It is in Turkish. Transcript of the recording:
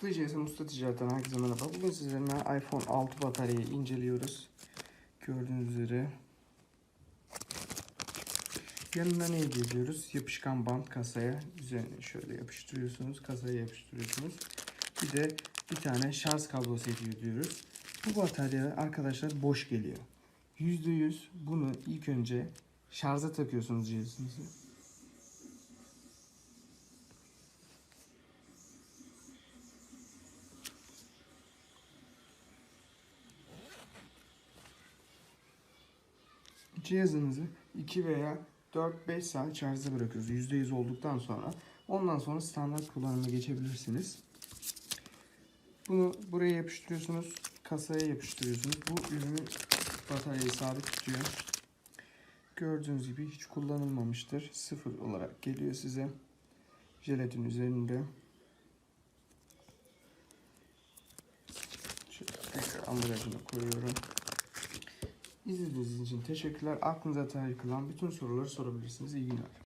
Hızlıca Usta Ticaret'ten herkese merhaba. Bugün sizlerle iPhone 6 bataryayı inceliyoruz. Gördüğünüz üzere. Yanında ne ediyoruz? Yapışkan bant kasaya üzerine şöyle yapıştırıyorsunuz. Kasaya yapıştırıyorsunuz. Bir de bir tane şarj kablosu hediye ediyoruz. Bu batarya arkadaşlar boş geliyor. %100 bunu ilk önce şarja takıyorsunuz cihazınızı. Cihazınızı 2 veya 4-5 saat şarjda bırakıyoruz. %100 olduktan sonra. Ondan sonra standart kullanıma geçebilirsiniz. Bunu buraya yapıştırıyorsunuz. Kasaya yapıştırıyorsunuz. Bu ürünü bataryayı sabit tutuyor. Gördüğünüz gibi hiç kullanılmamıştır. Sıfır olarak geliyor size. Jelatin üzerinde. Şöyle tekrar ambalajını koyuyorum. İzlediğiniz için teşekkürler. Aklınıza takılan bütün soruları sorabilirsiniz. İyi günler.